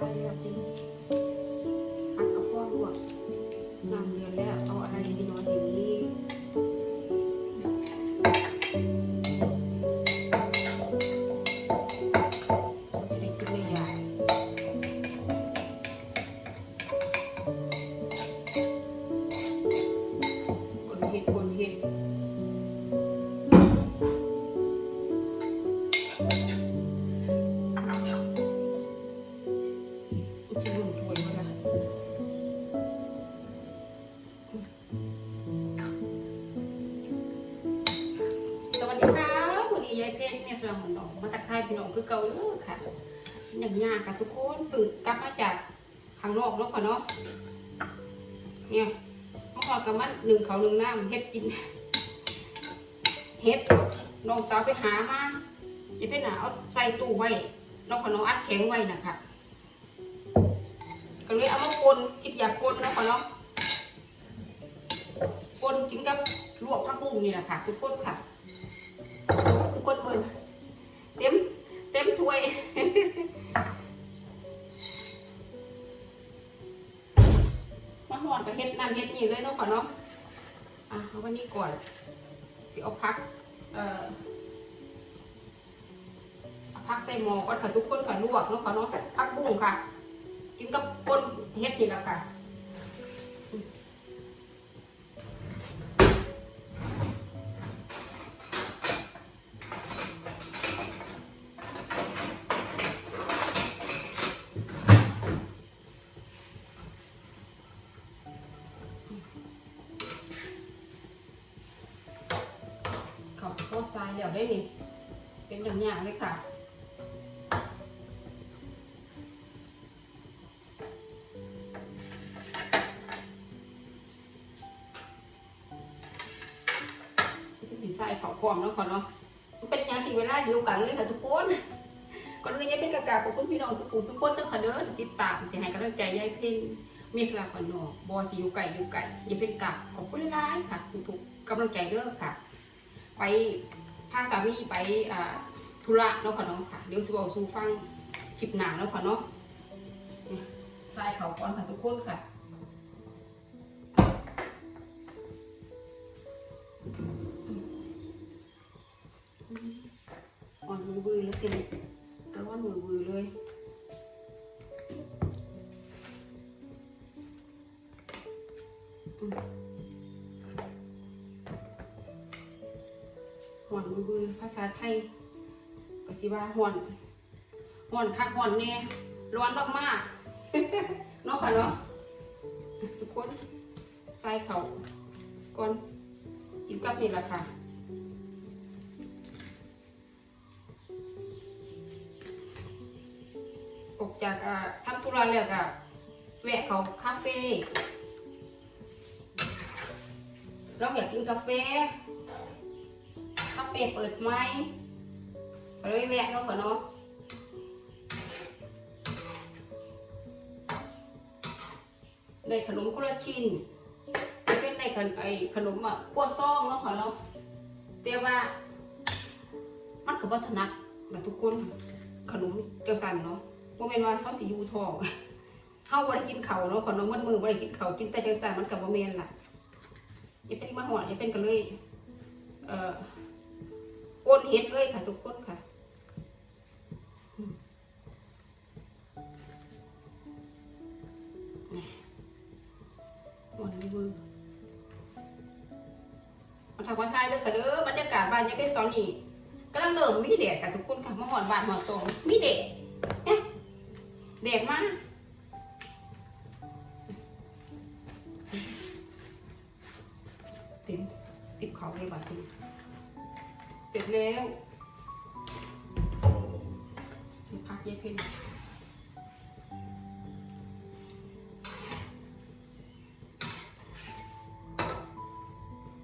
สารจริงอัดกระป้องบวานเดือนแล้ว เก่าเด้อค่ะอย่างยากค่ะทุกคนตื่นกลับมาจากข้างนอกเนาะค่ะเนาะเนี่ยเมื่อก่อนกับมันหนึ่งเขาวหนึ่งน้ำเฮ็ดกินเฮ็ดน้องสาวไปหามาอย่าไปหนาเอาใส่ตู้ไว้น้องขน้องอัดแข็งไว้นะคะก็เลยเอามาปนคิดอยากปนเนาะค่ะเนาะปนกินกับลวกผักบุ้งนี่แหละค่ะทุกคนค่ะทุกคนเบิ่งเต็ม เต็มถ้วย มาหอนกับเฮ็ดนั่นเฮ็ดนี่เลยเนาะก่อนเนาะ อะเอาวันนี้ก่อน สิเอาพัก เอ่อพักใส่หม้อก่อนค่ะทุกคนค่ะลวกเนาะค่ะเนาะพักบุ้งค่ะ กินกับปนเฮ็ดนี่แหละค่ะายเดี๋ยวได้นี่ เป็นอย่างอย่างเลยค่ะสีใส่ขาพร้อมแล้วก่อเนาะมันเป็นอย่างที่เวลาเดียวกันเลยค่ะทุกคนก่อนอื่นยังเป็นกากาขอบคุณพี่น้องสุขุมสุขคนเด้อค่ะเด้อติดตามจะให้กำลังใจยายเพ่งมีคลาก่อนเนอบอสิอยู่ไก่อยู่ไก่ย่าเป็นกาขอบคุณหลายๆค่ะทุกๆกำลังใจเด้อค่ะ ไป พาสามีไปอ่าธุระเนาะค่ะเนาะค่ะเดี๋ยวสิบอกสู่ฟังคลิปหน้าเนาะค่ะเนาะนี่ใส่เขาก่อนค่ะทุกคนค่ะอ่อนมือบือแล้วเต็มร้อนมือบือเลยาษาไทยก็สิว่าห่อนห่อนคักห่อนแน่ร้อนมากๆเนาะค่ะเนาะทุกคนใส่เขาก่อนกินกับนี่แหละค่ะออกจากทำธุระแล้วก็แวะเขาคาเฟ่เราอยากกินกาแฟ ฟ่เปิดไหมก็เลยแวะเนาะก่อนเนาะได้ขนมกุละชิ้นจะเป็นในขนไอขนมอะขั้วซองเนาะค่ะเนาะแต่ว่า มันก็บ่ถนัดนะทุกคนขนมเจ้าสันเนาะบ่แม่นว่าเขาสิยูทองเฮาบ่ได้กินเข้าเนาะขนมมัดมือบ่ได้กินเข้ากินแต่จังสันมันก็บ่แม่นล่ะอย่เป็นมาหอดอย่เป็นกันเลย เอ่อ โอนเฮ็ดเลยค่ะ ทุกคนค่ะมหมดมือมาทำวันไทายเด้อค่ะเด้อบรรยากาศบ้านยังเป็นตอนนี้กำลังเริ่มมีแดดกับทุกคนค่ะมาหอนบาดหอนสองมีแดดเนี่ยแดดมากติมติดเขาเลยบาดที เสร็จแล้วพักเย็นเพน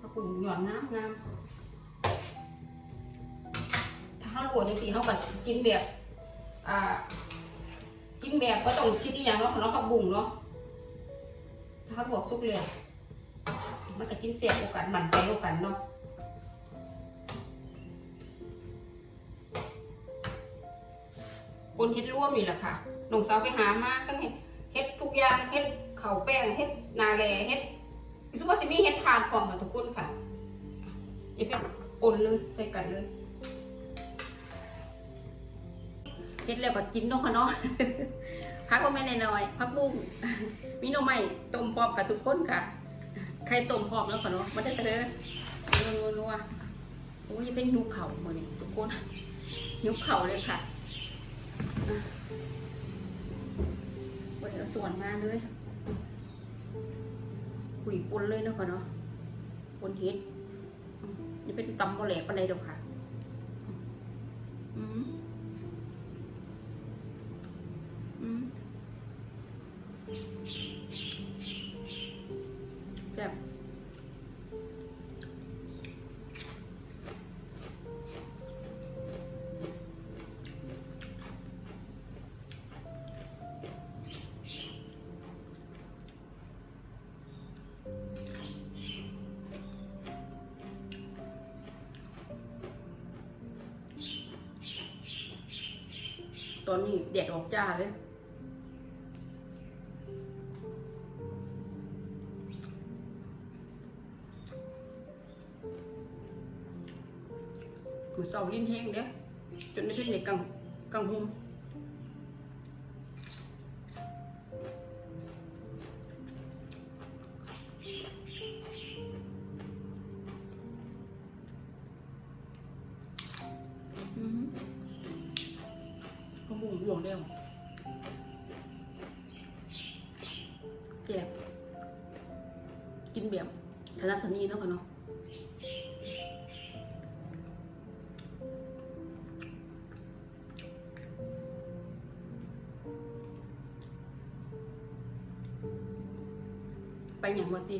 กระปุกหย่อนน้ำงามถ้าเขาลวกจังซี่เขาก็กินแบบอ่ากินแบบก็ต้องคิดอีกอย่างเนาะเนาะผักบุ้งเนาะถ้าเขาลวกสุกเลยมันก็กินเสียโอกาสหมั่นใจโอกาสเนาะ คนเฮ็ดร่วมนี่แหละค่ะน้องสาวไปหามาทั้งเฮ็ดเฮ็ดทุกอย่างเฮ็ดเข่าแป้งเฮ็ดนาแลเฮ็ดวิศวะสิมีเฮ็ดทานพร้อมกับทุกคนค่ะอย่าเป็นปนเลยใส่กันเลยเฮ็ดแล้วก็กินเนาะค่ะเนาะพักก็ไม่น้อยพักบุ้งมีหน่อไม้ต้มพร้อมกับทุกคนค่ะใครต้มพร้อมแล้วค่ะเนาะมาได้อค่ะนัวนัวโอ้ยเป็นหิวเข่าหมดนี่ทุกคนหิวเข่าเลยค่ะ อะวันนี้เอาส่วนมาเลยขุยปนเลยเนาะค่ะเนาะปนเฮ็ดนี่เป็นตำบะแหลกปะไรดอกค่ะอืมอืม อนนี้เด็ดออกจ้าเลยมือเสาลิ้นแห้งเด้ ถนัดถนีเนาะค่ะเนาะไปอย่างวัติ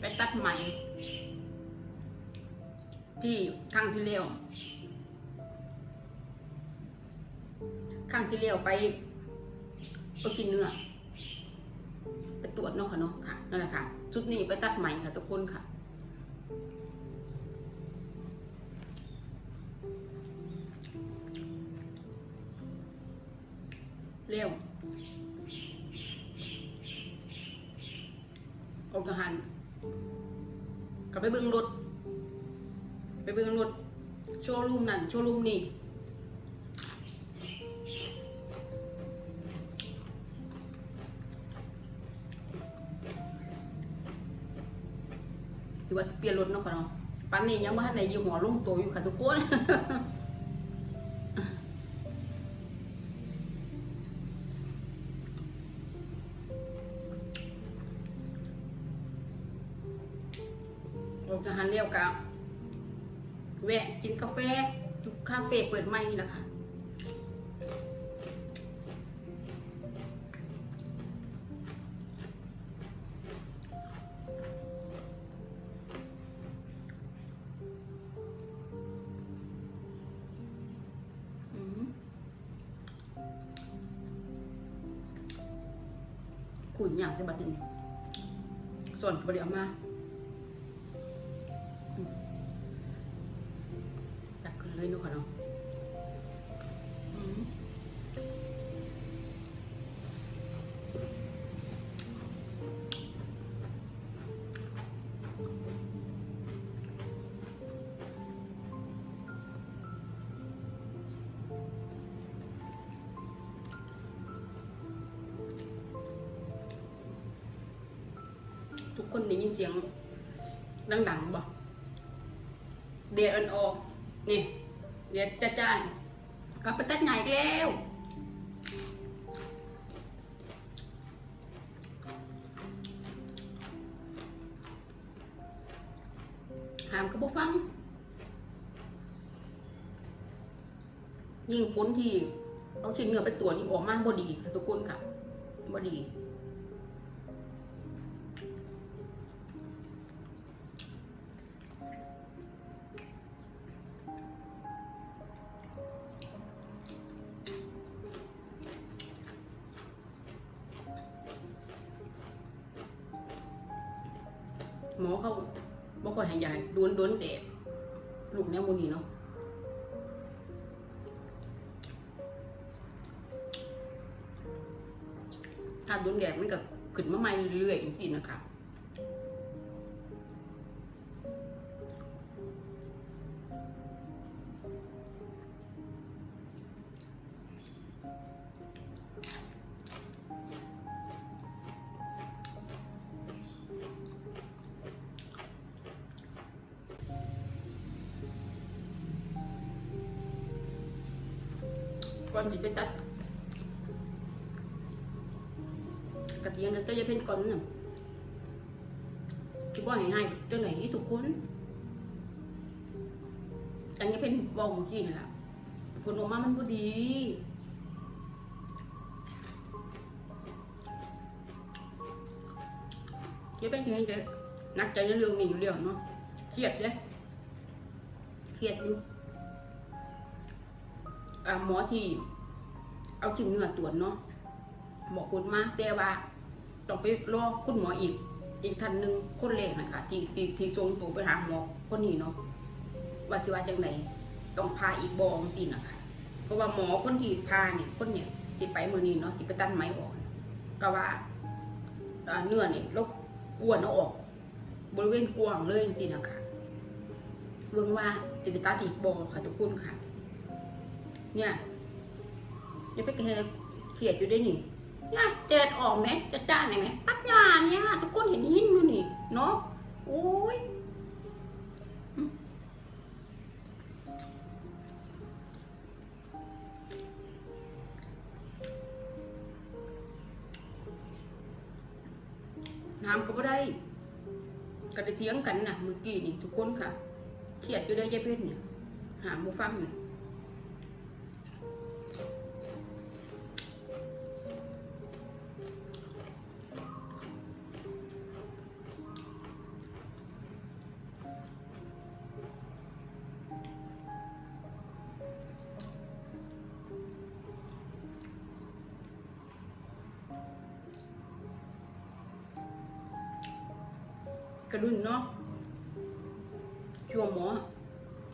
ไปตัดไหม่ที่ข้งที่เลี้ยว ที่เลี้ยวไปไปกินเนื้อไปตรวจเนาะค่ะเนาะค่ะนั่นแหละค่ะชุดนี้ไปตัดไหม่ค่ะทุกคนค่ะเร็วอกหารกลับไปเบิ่งรถ ไปเบิ่งรถ โชว์รูมนั่น โชว์รูมนี่ ว่าสเปลี่ยนรถเนาะค่ะเนาะปันนี้ยังไม่ทันได้ยี่ห้อลงตัวอยู่ค่ะทุกคนออกจากหันเรียวกับแวะกินกาแฟจุกคาเฟ่เปิดใหม่นี่แหละค่ะ คุยอย่างแต่บัดนี้ส่วนประเดี๋ยวมาจักขึ้นเลยเนาะค่ะเนาะ ทุกคนได้ยินเสียง ดังๆบ่เดียอันออก นี่เดี๋ยวจะจ่ากลับไปตัดใหญ่แล้วหามก็บ่ฟัง ยิ่งพ้นที่เอาชิ้นเนื้อไปตรวจยิ่งออกมากบ่ดีทุกคนค่ะบ่ดี หมอเขาบอกว่าให้ยายโดนโดนแดดลูกแนวมูนีเนาะถ้าโดนแดดมันก็ขึ้นมาใหม่เรื่อยๆอย่างสินะคะ ก่อนสิไปตัดกระเทียมกันก็จะเป็นก่อนน่ะจะว่ให้ให้ตัวไหนทุกคนอันนี้เป็นวองกี้นี่แหละผลออกมามันพอดีเจ๊เป็นยังไงเจ๊นักใจเรื่องนี้อยู่เรื่องเนาะเครียดเจ๊เครียดอยู่อ่า หมอที่ เอาจิ้มเนื้อตรวจเนาะบอกคุณมาแต่ว่าต้องไปรอคุณหมออีก อีกท่านหนึ่งคนแรกนะคะที่ที่ที่ส่งตัวไปหาหมอคนนี้เนาะว่าสิว่าจังไหนต้องพาอีกบองจริงนะคะเพราะว่าหมอคนที่พาเนี่ยคนเนี่ยที่ไปมือนี้เนาะที่ไปตัดไหมออกก็ว่าอ่าเนื้อเนี่ยเรากวนเอาออก บริเวณกวางเลยสินะคะเบิ่งว่าจะไปตัดอีกบอค่ะทุกคนค่ะ เนี่ยยังไปเขียดอยู่ด้วยนี่เนี่ยแดดออกไหมจะจ้าไหนไหมตัดงานเนี่ยทุกคนเห็นหินอยู่นี่ เนาะโอ้ยน้ำก็ไม่ได้ก็ได้เถียงกันนะเมื่อกี้นี่ทุกคนค่ะเครียดอยู่ได้ยายเพ่นเนี่ยหาหมูฟังเนี่ย กระดุนเนาะช่วงหมอ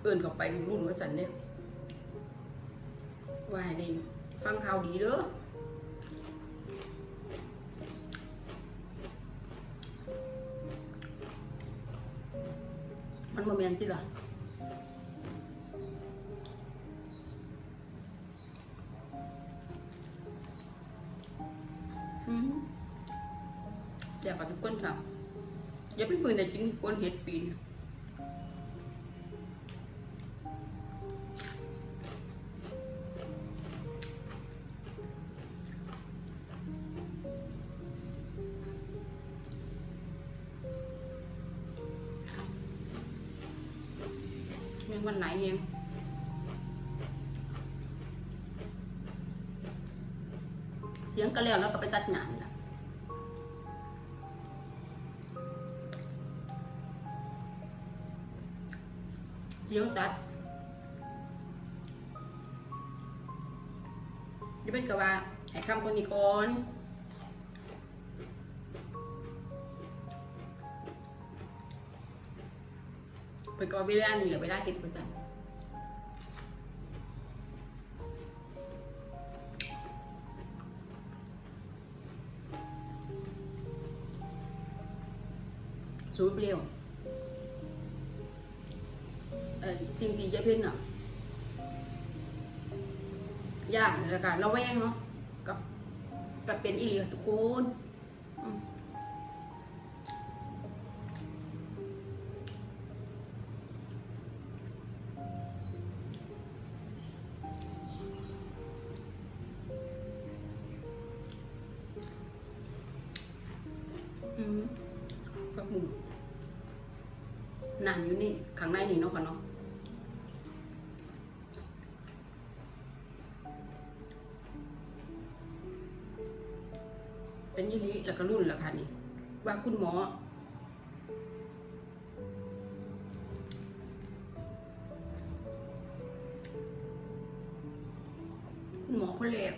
เอินเข้าไปรุ่นว่าสันเนี่ยว่าให้ได้ฟังข่าวดีเด้อมันมาเมียนติล่ะ เห็ดปีนแมงวันไหนเองเสียงก็แล้วแล้วก็ไปตัดงานล ยงตัดจะเป็นกับว่าให้คำคนนี้ก่อนไปก่อนเวลานี้หรือเวลาเห็ดกุศลสูบเร็ว สิ่งที่จะเป็นอะยากแล้วกันเราแวงเนาะกับกับเป็นอีหลีกับทุกคน เป็นยี่ลีแล้วก็รุ่นแล้วค่ะนี่ว่าคุณหมอ คุณหมอคนแรก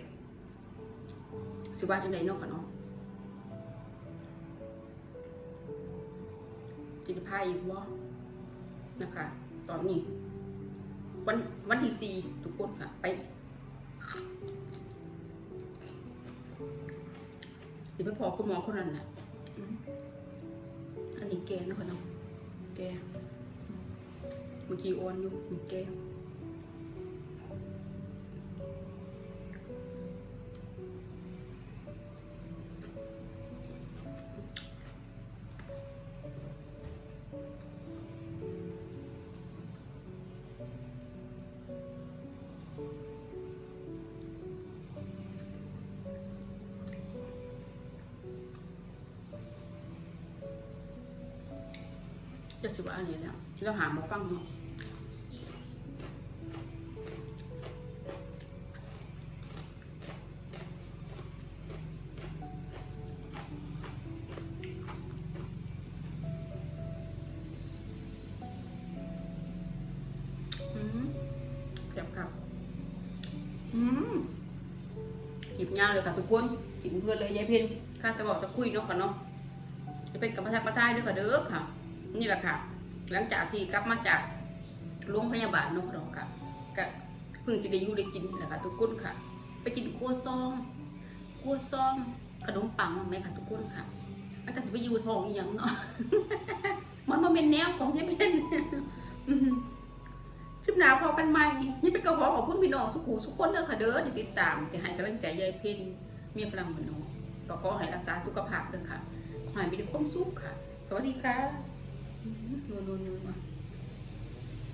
สิว่าจังไดนาะค่ะเนาะจิตภายอีกว่านะคะ ตอนนี้ วันวันที่สี่ทุกคนค่ะ ไป สิไปพอคุณหมอคนนั้นนะอันนี้แกนะคนน้องแกเมื่อกี้โอนอยู่แก จะสิว่าอันนี้แล้วเราหามาฟังเนาะอืมแซ่บครับอืมหยิบยาวเลยค่ะทุกคนกินเพื่อนเลยยายเพ็ญข้าจะบอกจะคุยเนาะค่ะเนาะจะเป็นกับพระทักพระทายด้วยค่ะเด้อค่ะ นี่แหละค่ะ หลังจากที่กลับมาจากโรงพยาบาลนาะค่ะค่ะก็เพิ่งจะได้อยู่ได้กินนี่แหละค่ะทุกคนค่ะ ไปกินกัวซองกัวซองขนมปังมั้งไหมค่ะทุกคนค่ะมันก็จะไปอยู่ท้องอย่างเนาะมันมาเป็นแนวของยายเพ็ญอืมชิมหนาวพอกันใหม่นี่เป็นกระเพาะของคุณพี่น้องสุขูสุขคนเด้อค่ะเด้อที่ติดตามที่ให้กำลังใจยายเพ็ญมีพลังเหมือนน้องก็ขอให้รักษาสุขภาพเด้อค่ะขอให้มีแต่ความสุขค่ะ สวัสดีค่ะ อืมนัวๆๆ